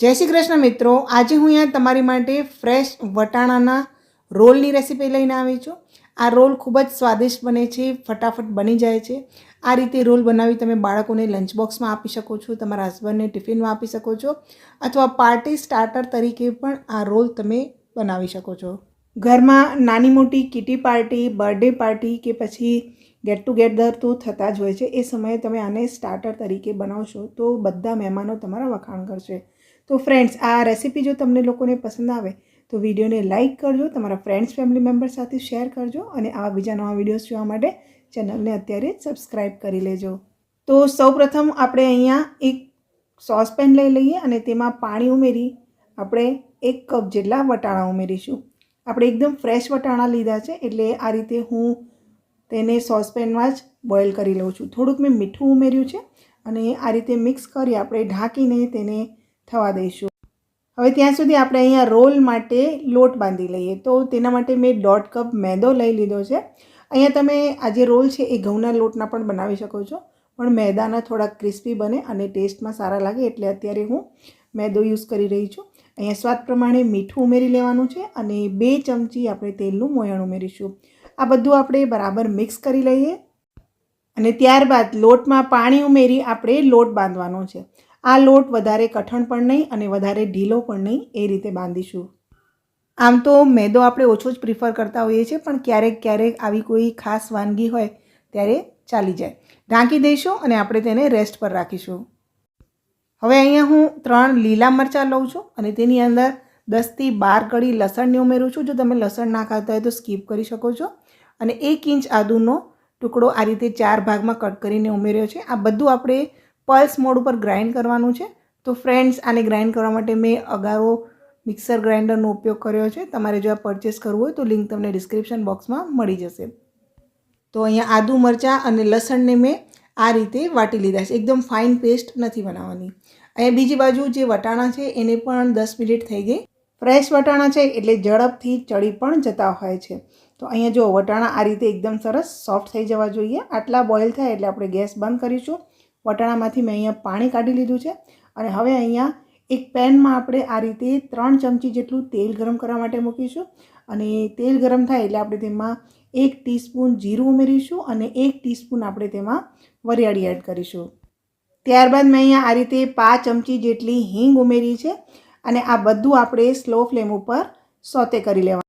જય શ્રી કૃષ્ણ મિત્રો. આજે હું અહીંયા તમારી માટે ફ્રેશ વટાણાના રોલની રેસીપી લઈને આવી છું. આ રોલ ખૂબ જ સ્વાદિષ્ટ બને છે, ફટાફટ બની જાય છે. આ રીતે રોલ બનાવી તમે બાળકોને લંચ બોક્સમાં આપી શકો છો, તમારા હસબન્ડને ટિફિનમાં આપી શકો છો, અથવા પાર્ટી સ્ટાર્ટર તરીકે પણ આ રોલ તમે બનાવી શકો છો. ઘરમાં નાની મોટી કિટી પાર્ટી બર્થડે પાર્ટી કે પછી ગેટ ટુગેધર તો થતા જ હોય છે. એ સમયે તમે આને સ્ટાર્ટર તરીકે બનાવશો તો બધા મહેમાનો તમારા વખાણ કરશે. તો ફ્રેન્ડ્સ આ રેસીપી જો તમને લોકોને પસંદ આવે, તો વિડીયોને લાઇક કરજો, તમારા ફ્રેન્ડ્સ ફેમિલી મેમ્બર સાથે શેર કરજો અને આવા બીજા નવા વિડીયોઝ જોવા માટે ચેનલને અત્યારે સબસ્ક્રાઈબ કરી લેજો. તો સૌપ્રથમ આપણે અહીંયા એક સોસપેન લઈ લઈએ અને તેમાં પાણી ઉમેરી, આપણે એક કપ જેટલા વટાણા ઉમેરીશું. આપણે એકદમ ફ્રેશ વટાણા લીધા છે, એટલે આ રીતે હું તેને સોસપેનમાં જ બોઇલ કરી લઉં છું. થોડુંક મેં મીઠું ઉમેર્યું છે અને આ રીતે મિક્સ કરી આપણે ઢાંકીને તેને થવા દઈશું. હવે ત્યાં સુધી આપણે અહીંયા રોલ માટે લોટ બાંધી લઈએ. તો તેના માટે મેં દોઢ કપ મેદો લઈ લીધો છે. અહીંયા તમે આ જે રોલ છે એ ઘઉંના લોટના પણ બનાવી શકો છો. પણ મેદાના થોડા ક્રિસ્પી બને અને ટેસ્ટમાં સારા લાગે એટલે અત્યારે હું મેદો યુઝ કરી રહી છું. અહીંયા સ્વાદ પ્રમાણે મીઠું ઉમેરી લેવાનું છે અને બે ચમચી આપણે તેલનું મોયણ ઉમેરીશું. આ બધું આપણે બરાબર મિક્સ કરી લઈએ. અને ત્યારબાદ લોટમાં પાણી ઉમેરી આપણે લોટ બાંધવાનો છે. આ લોટ વધારે કઠણ પણ નહીં અને વધારે ઢીલો પણ નહીં એ રીતે બાંધીશું. આમ તો મેદો આપણે ઓછો જ પ્રિફર કરતા હોઈએ છીએ, પણ ક્યારેક ક્યારેક આવી કોઈ ખાસ વાનગી હોય ત્યારે ચાલી જાય. ઢાંકી દઈશું અને આપણે તેને રેસ્ટ પર રાખીશું. હવે અહીંયા હું ત્રણ લીલા મરચાં લઉં છું અને તેની અંદર દસથી બાર કડી લસણની ઉમેરું છું. જો તમે લસણ ના ખાતા હોય તો સ્કીપ કરી શકો છો. અને એક ઇંચ આદુનો ટુકડો આ રીતે ચાર ભાગમાં કટ કરીને ઉમેર્યો છે. આ બધું આપણે પલ્સ મોડ ઉપર ગ્રાઇન્ડ કરવાનું છે. તો ફ્રેન્ડ્સ, આને ગ્રાઇન્ડ કરવા માટે મેં અગાઉ મિક્સર ગ્રાઇન્ડરનો ઉપયોગ કર્યો છે. તમારે જો આ પરચેસ કરવું હોય તો લિંક તમને ડિસ્ક્રિપ્શન બોક્સમાં મળી જશે. તો અહીંયા આદુ મરચાં અને લસણને મેં આ રીતે વાટી લીધા છે. એકદમ ફાઇન પેસ્ટ નથી બનાવવાની. અહીંયા બીજી બાજુ જે વટાણા છે, એને પણ દસ મિનિટ થઈ ગઈ. ફ્રેશ વટાણા છે એટલે ઝડપથી ચડી પણ જતા હોય છે. તો અહીંયા જો વટાણા આ રીતે એકદમ સરસ સોફ્ટ થઈ જવા જોઈએ. આટલા બોઇલ થાય એટલે આપણે ગેસ બંધ કરીશું. વટાણામાંથી મેં અહીંયા પાણી કાઢી લીધું છે અને હવે અહીંયા એક પેનમાં આપણે આ રીતે ત્રણ ચમચી જેટલું તેલ ગરમ કરવા માટે મૂકીશું અને તેલ ગરમ થાય એટલે આપણે તેમાં એક ટીસ્પૂન જીરું ઉમેરીશું અને એક ટીસ્પૂન આપણે તેમાં વરિયાળી એડ કરીશું. ત્યારબાદ મેં અહીંયા આ રીતે પાંચ ચમચી જેટલી હિંગ ઉમેરી છે અને આ બધું આપણે સ્લો ફ્લેમ ઉપર સોતે કરી લેવાનું.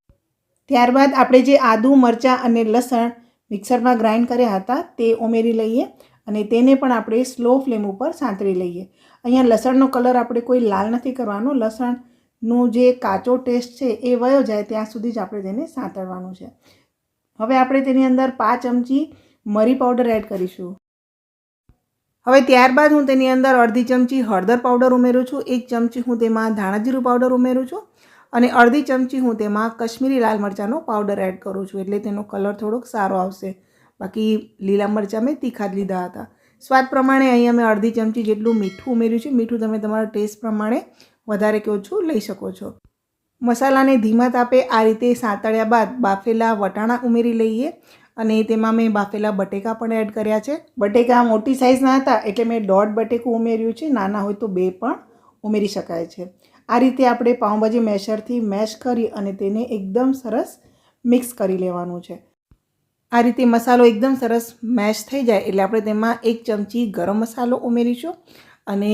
ત્યારબાદ આપણે જે આદું, મરચાં અને લસણ મિક્સરમાં ગ્રાઇન્ડ કર્યા હતા તે ઉમેરી લઈએ અને તેને પણ આપણે સ્લો ફ્લેમ ઉપર સાંતળી લઈએ. અહીંયા લસણનો કલર આપણે કોઈ લાલ નથી કરવાનો. લસણનું જે કાચો ટેસ્ટ છે એ વયો જાય ત્યાં સુધી જ આપણે તેને સાંતળવાનું છે. હવે આપણે તેની અંદર પાંચ ચમચી મરી પાવડર એડ કરીશું. હવે ત્યારબાદ હું તેની અંદર અડધી ચમચી હળદર પાવડર ઉમેરું છું. એક ચમચી હું તેમાં ધાણાજીરું પાવડર ઉમેરું છું. અને અડધી ચમચી હું તેમાં કશ્મીરી લાલ મરચાંનો પાવડર એડ કરું છું. એટલે તેનો કલર થોડોક સારો આવશે. બાકી લીલા મરચાં મેં તીખા જ લીધા હતા. સ્વાદ પ્રમાણે અહીંયા મેં અડધી ચમચી જેટલું મીઠું ઉમેર્યું છે. મીઠું તમે તમારા ટેસ્ટ પ્રમાણે વધારે કે ઓછું લઈ શકો છો. મસાલાને ધીમા તાપે આ રીતે સાંતળ્યા બાદ બાફેલા વટાણા ઉમેરી લઈએ અને તેમાં મેં બાફેલા બટેકા પણ એડ કર્યા છે. બટેકા મોટી સાઇઝના હતા એટલે મેં દોઢ બટેકું ઉમેર્યું છે. નાના હોય તો બે પણ ઉમેરી શકાય છે. આ રીતે આપણે પાઉંભાજી મેશરથી મેશ કરી અને તેને એકદમ સરસ મિક્સ કરી લેવાનું છે. આ રીતે મસાલો એકદમ સરસ મેશ થઈ જાય એટલે આપણે તેમાં એક ચમચી ગરમ મસાલો ઉમેરીશું અને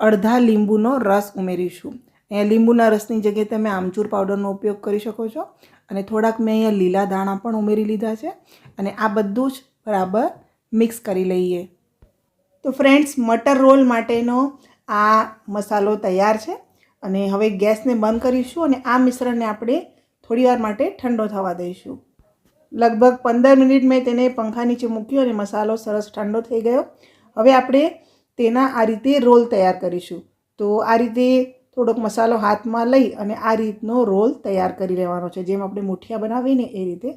અડધા લીંબુનો રસ ઉમેરીશું. અહીંયા લીંબુના રસની જગ્યાએ તમે આમચૂર પાવડરનો ઉપયોગ કરી શકો છો અને થોડાક મેં અહીંયા લીલા દાણા પણ ઉમેરી લીધા છે અને આ બધું જ બરાબર મિક્સ કરી લઈએ. તો ફ્રેન્ડ્સ મટર રોલ માટેનો આ મસાલો તૈયાર છે અને હવે ગેસને બંધ કરીશું અને આ મિશ્રણને આપણે થોડીવાર માટે ઠંડો થવા દઈશું. લગભગ પંદર મિનિટ મેં તેને પંખા નીચે મૂક્યો અને મસાલો સરસ ઠંડો થઈ ગયો. હવે આપણે તેના આ રીતે રોલ તૈયાર કરીશું. તો આ રીતે થોડોક મસાલો હાથમાં લઈ અને આ રીતનો રોલ તૈયાર કરી લેવાનો છે, જેમ આપણે મુઠિયા બનાવીને એ રીતે.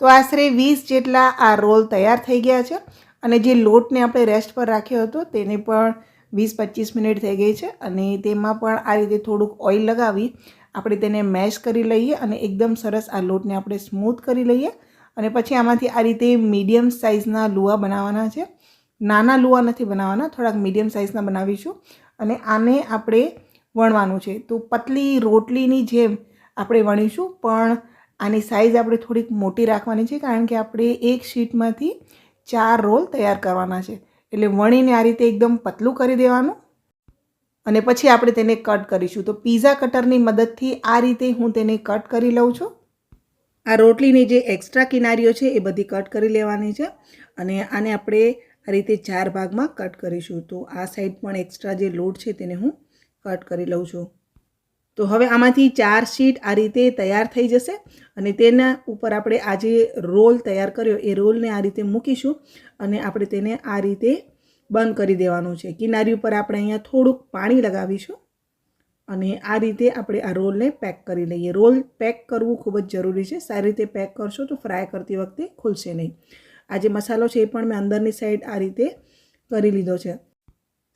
તો આશરે વીસ જેટલા આ રોલ તૈયાર થઈ ગયા છે અને જે લોટને આપણે રેસ્ટ પર રાખ્યો હતો તેને પણ વીસ પચીસ મિનિટ થઈ ગઈ છે અને તેમાં પણ આ રીતે થોડુંક ઓઇલ લગાવી આપણે તેને મેશ કરી લઈએ અને એકદમ સરસ આ લોટને આપણે સ્મૂથ કરી લઈએ. અને પછી આમાંથી આ રીતે મીડિયમ સાઇઝના લુઆ બનાવવાના છે. નાના લુઆ નથી બનાવવાના, થોડાક મીડિયમ સાઇઝના બનાવીશું. અને આને આપણે વણવાનું છે. તો પતલી રોટલીની જેમ આપણે વણીશું, પણ આની સાઇઝ આપણે થોડીક મોટી રાખવાની છે, કારણ કે આપણે એક શીટમાંથી ચાર રોલ તૈયાર કરવાના છે. એટલે વણીને આ રીતે એકદમ પતલું કરી દેવાનું. અને પછી આપણે તેને કટ કરીશું. તો પીઝા કટરની મદદથી આ રીતે હું તેને કટ કરી લઉં છું. આ રોટલીની જે એક્સ્ટ્રા કિનારીઓ છે એ બધી કટ કરી લેવાની છે અને આને આપણે આ રીતે ચાર ભાગમાં કટ કરીશું. તો આ સાઈડ પણ એક્સ્ટ્રા જે લોટ છે તેને હું કટ કરી લઉં છું. તો હવે આમાંથી ચાર શીટ આ રીતે તૈયાર થઈ જશે અને તેના ઉપર આપણે આ જે રોલ તૈયાર કર્યો એ રોલને આ રીતે મૂકીશું અને આપણે તેને આ રીતે બંધ કરી દેવાનું છે. કિનારી ઉપર આપણે અહીંયા થોડુંક પાણી લગાવીશું અને આ રીતે આપણે આ રોલને પેક કરી લઈએ. રોલ પેક કરવું ખૂબ જ જરૂરી છે. સારી રીતે પેક કરશો તો ફ્રાય કરતી વખતે ખુલશે નહીં. આ જે મસાલો છે એ પણ મેં અંદરની સાઈડ આ રીતે કરી લીધો છે.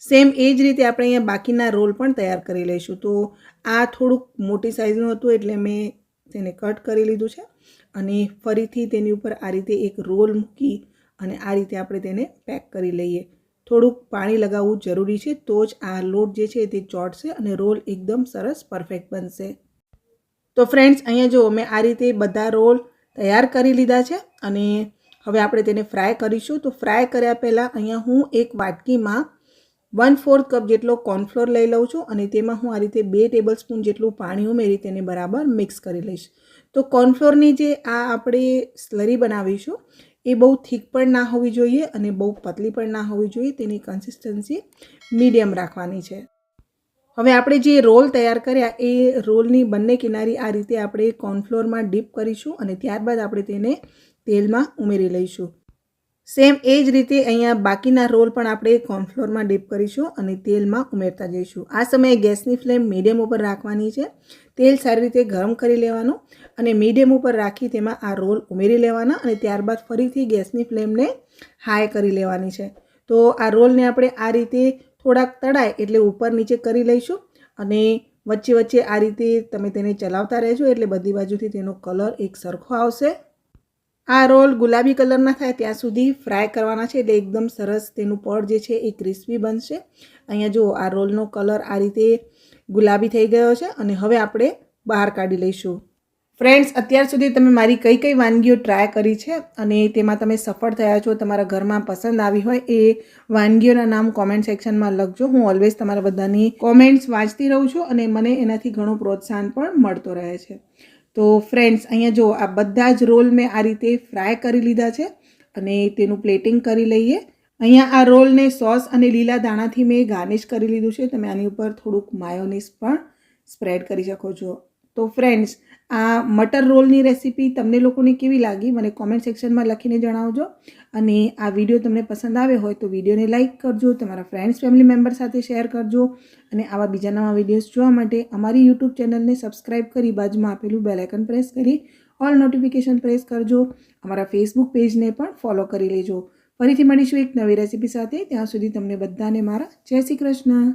સેમ એ જ રીતે આપણે અહીંયા બાકીના રોલ પણ તૈયાર કરી લઈશું. તો આ થોડુંક મોટી સાઇઝનું હતું એટલે મેં તેને કટ કરી લીધું છે અને ફરીથી તેની ઉપર આ રીતે એક રોલ મૂકી અને આ રીતે આપણે તેને પેક કરી લઈએ. થોડુંક પાણી લગાવવું જરૂરી છે, તો જ આ લોટ જે છે તે ચોટશે અને રોલ એકદમ સરસ પરફેક્ટ બનશે. તો ફ્રેન્ડ્સ, અહીંયા જો મેં આ રીતે બધા રોલ તૈયાર કરી લીધા છે અને હવે આપણે તેને ફ્રાય કરીશું. તો ફ્રાય કર્યા પહેલાં અહીંયા હું એક વાટકીમાં વન ફોર્થ કપ જેટલો કોર્નફ્લોર લઈ લઉં છું અને તેમાં હું આ રીતે બે ટેબલ સ્પૂન જેટલું પાણી ઉમેરી તેને બરાબર મિક્સ કરી લઈશ. તો કોર્નફ્લોરની જે આ આપણે સ્લરી બનાવીશું એ બહુ થીક પણ ના હોવી જોઈએ અને બહુ પતલી પણ ના હોવી જોઈએ, તેની કન્સિસ્ટન્સી મીડિયમ રાખવાની છે. હવે આપણે જે રોલ તૈયાર કર્યા, એ રોલની બંને કિનારી આ રીતે આપણે કોર્નફ્લોરમાં ડીપ કરીશું અને ત્યારબાદ આપણે તેને તેલમાં ઉમેરી લઈશું. સેમ એ જ રીતે અહીંયા બાકીના રોલ પણ આપણે કોર્નફ્લોરમાં ડીપ કરીશું અને તેલમાં ઉમેરતા જઈશું. આ સમયે ગેસની ફ્લેમ મીડિયમ ઉપર રાખવાની છે. તેલ સારી રીતે ગરમ કરી લેવાનું અને મીડિયમ ઉપર રાખી તેમાં આ રોલ ઉમેરી લેવાના અને ત્યારબાદ ફરીથી ગેસની ફ્લેમને હાઈ કરી લેવાની છે. તો આ રોલને આપણે આ રીતે થોડાક તળાય એટલે ઉપર નીચે કરી લઈશું અને વચ્ચે વચ્ચે આ રીતે તમે તેને ચલાવતા રહેજો એટલે બધી બાજુથી તેનો કલર એક સરખો આવશે. આ રોલ ગુલાબી કલરના થાય ત્યાં સુધી ફ્રાય કરવાના છે. એટલે એકદમ સરસ તેનું પડ જે છે એ ક્રિસ્પી બનશે. અહીંયા જુઓ, આ રોલનો કલર આ રીતે ગુલાબી થઈ ગયો છે અને હવે આપણે બહાર કાઢી લઈશું. ફ્રેન્ડ્સ, અત્યાર સુધી તમે મારી કઈ કઈ વાનગીઓ ટ્રાય કરી છે અને તેમાં તમે સફળ થયા છો, તમારા ઘરમાં પસંદ આવી હોય એ વાનગીઓના નામ કોમેન્ટ સેક્શનમાં લખજો. હું ઓલવેઝ તમારા બધાની કોમેન્ટ્સ વાંચતી રહું છું અને મને એનાથી ઘણું પ્રોત્સાહન પણ મળતો રહે છે. તો ફ્રેન્ડ્સ અહીંયા જો આ બધા જ રોલ મેં આ રીતે ફ્રાય કરી લીધા છે અને તેનું પ્લેટિંગ કરી લઈએ. અહીંયા આ રોલને સોસ અને લીલા દાણાથી મેં ગાર્નિશ કરી લીધું છે. તમે આની ઉપર થોડુંક માયોનીસ પણ સ્પ્રેડ કરી શકો છો. તો ફ્રેન્ડ્સ આ મટર રોલની રેસીપી તમને લોકોને કેવી લાગી મને કોમેન્ટ સેક્શનમાં લખીને જણાવજો. અને આ વીડિયો તમને પસંદ આવ્યો હોય તો વિડીયોને લાઇક કરજો, તમારા ફ્રેન્ડ્સ ફેમિલી મેમ્બર સાથે શેર કરજો, અને આવા બીજા નવા વિડીયોઝ જોવા માટે અમારી યુટ્યુબ ચેનલને સબસ્ક્રાઇબ કરી બાજુમાં આપેલું બેલાઇકન પ્રેસ કરી ઓલ નોટિફિકેશન પ્રેસ કરજો. અમારા ફેસબુક પેજને પણ ફોલો કરી લેજો. ફરીથી મળીશું એક નવી રેસીપી સાથે. ત્યાં સુધી તમને બધાને મારા જય શ્રી કૃષ્ણ.